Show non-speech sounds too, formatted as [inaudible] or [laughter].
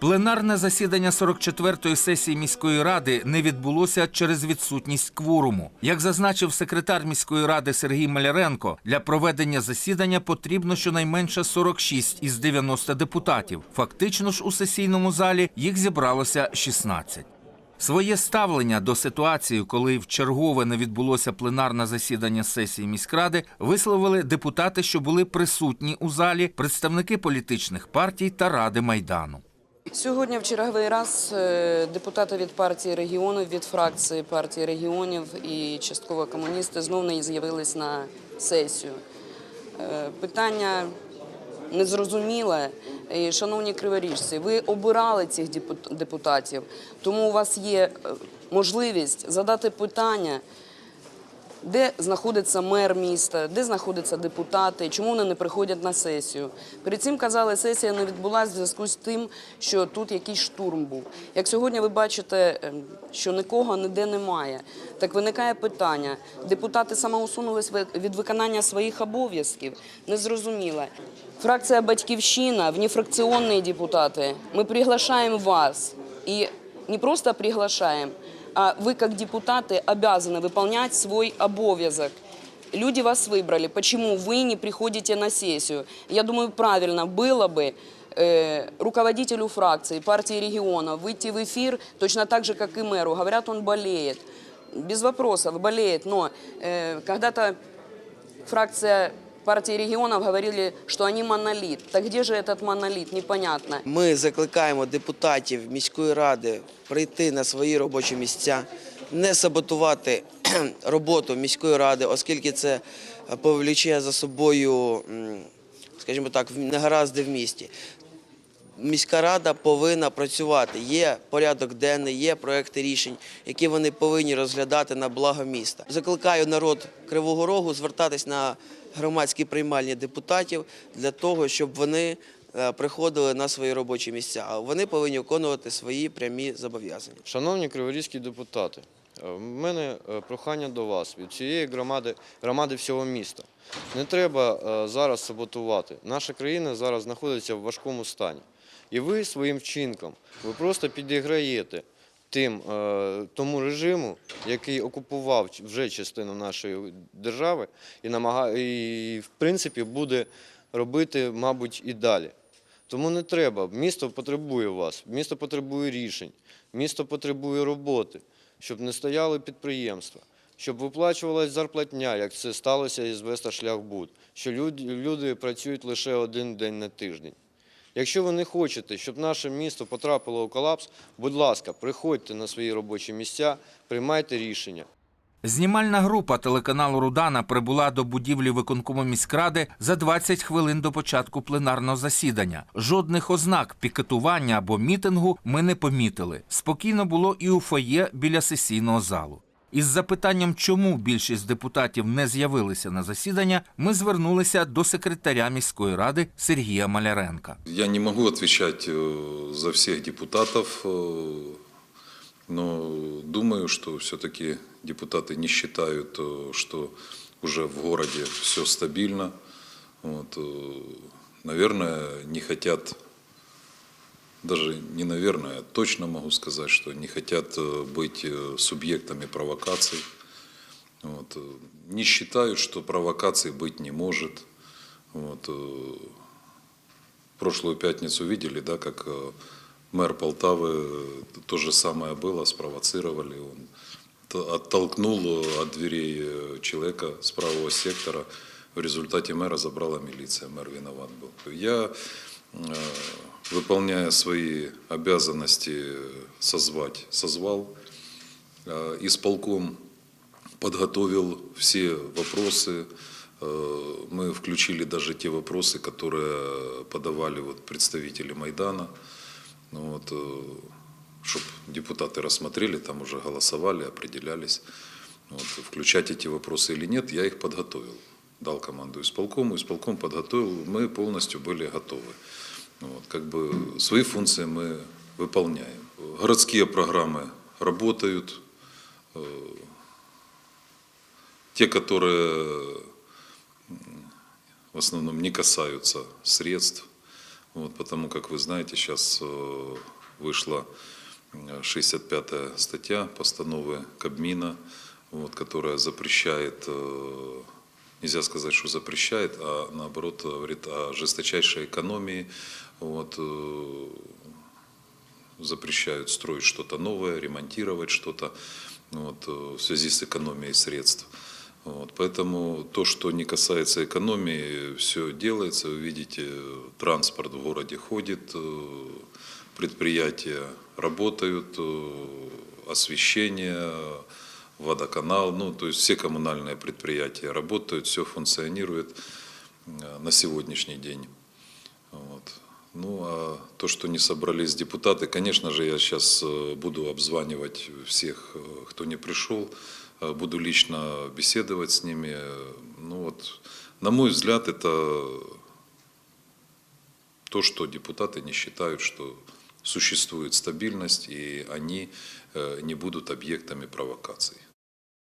Пленарне засідання 44-ї сесії міської ради не відбулося через відсутність кворуму. Як зазначив секретар міської ради Сергій Маляренко, для проведення засідання потрібно щонайменше 46 із 90 депутатів. Фактично ж у сесійному залі їх зібралося 16. Своє ставлення до ситуації, коли в чергове не відбулося пленарне засідання сесії міськради, висловили депутати, що були присутні у залі, представники політичних партій та ради майдану. Сьогодні в черговий раз е, депутати від партії регіонів, від фракції партії регіонів і частково комуністи знов не з'явились на сесію. Е, Питання незрозуміле. Шановні криворіжці, ви обирали цих депутатів, тому у вас є е, можливість задати питання, де знаходиться мер міста, де знаходяться депутати, чому вони не приходять на сесію. Перед цим казали, сесія не відбулася в зв'язку з тим, що тут якийсь штурм був. Як сьогодні ви бачите, ем, що нікого ніде немає, так виникає питання: депутати самоусунулись від виконання своїх обов'язків. Незрозуміло. Фракція Батьківщина, внефракціонні депутати, ми приглашаємо вас і не просто приглашаем, а вы как депутаты обязаны выполнять свой обовязок. Люди вас выбрали. Почему вы не приходите на сессию? Я думаю, правильно было бы э, руководителю фракции, партии регионов выйти в эфир точно так же, как и мэру. Говорят, он болеет. Без вопросов, болеет. Но э, когда-то фракция партии регионов говорили, что они монолит. Так где же этот монолит? Непонятно. Ми закликаємо депутатів міської ради прийти на свої робочі місця, не саботувати [clears throat] роботу міської ради, оскільки це повліче за собою, скажімо так, негаразди в місті. Міська рада повинна працювати. Є порядок денний, є проекти рішень, які вони повинні розглядати на благо міста. Закликаю народ Кривого Рогу звертатись на громадські приймальні депутатів для того, щоб вони приходили на свої робочі місця. А вони повинні виконувати свої прямі зобов'язання. Шановні криворізькі депутати, е, в мене е, прохання до вас від цієї громади, громади всього міста. Не треба е, зараз саботувати. Наша країна зараз знаходиться в важкому стані. І ви своїм вчинком, ви просто підіграєте тим, е, тому режиму, який окупував вже частину нашої держави і, намагає, і в принципі буде робити, мабуть, і далі. Тому не треба. Місто потребує вас, місто потребує рішень, місто потребує роботи, щоб не стояли підприємства, щоб виплачувалась зарплатня, як це сталося із Весташляхбуд, що люди, люди працюють лише один день на тиждень. Якщо ви не хочете, щоб наше місто потрапило у колапс, будь ласка, приходьте на свої робочі місця, приймайте рішення. Знімальна група телеканалу Рудана прибула до будівлі виконкому міськради за 20 хвилин до початку пленарного засідання. Жодних ознак пікетування або мітингу ми не помітили. Спокійно було і у фоє біля сесійного залу. Із запитанням, чому більшість депутатів не з'явилися на засідання, ми звернулися до секретаря міської ради Сергія Маляренка. Я не могу отвечать э, за всех депутатов, э, но думаю, что все-таки депутаты не считают, э, что уже в городе все стабильно. Вот, э, наверное, не хотят, даже не наверное, а точно могу сказать, что не хотят э, быть субъектами провокаций. Вот, не считают, что провокаций быть не может. Вот, прошлую пятницу видели, да, как мэр Полтавы, э, то же самое было, спровоцировали. Он оттолкнул э, от дверей э, человека с правого сектора. В результате мэра забрала милиция, мэр виноват был. Я, выполняя свои обязанности, созвать, созвал, исполком подготовил все вопросы. Мы включили даже те вопросы, которые подавали вот представители Майдана. Ну вот, чтобы депутаты рассмотрели, там уже голосовали, определялись. Вот, включать эти вопросы или нет, я их подготовил. Дал команду исполкому, исполком подготовил, мы полностью были готовы. Вот, как бы свои функции мы выполняем. Городские программы работают, те, которые в основном не касаются средств. Вот, потому как вы знаете, сейчас э, вышла э, 65-я статья постановы Кабмина, вот, которая запрещает, э, нельзя сказать, что запрещает, а наоборот говорит о жесточайшей экономии. Вот, э, запрещают строить что-то новое, ремонтировать что-то вот, э, в связи с экономией средств. Вот, поэтому то, что не касается экономии, все делается. Вы видите, транспорт в городе ходит, э, предприятия работают, э, освещение, водоканал, ну, то есть все коммунальные предприятия работают, все функционирует э, на сегодняшний день. Вот. Ну, а то, что не собрались депутаты, конечно же, я сейчас буду обзванивать всех, кто не пришел, буду лично беседовать с ними. Э, Ну вот, на мой взгляд, это то, что депутаты не считают, что существует стабильность, и они э, не будут объектами провокаций.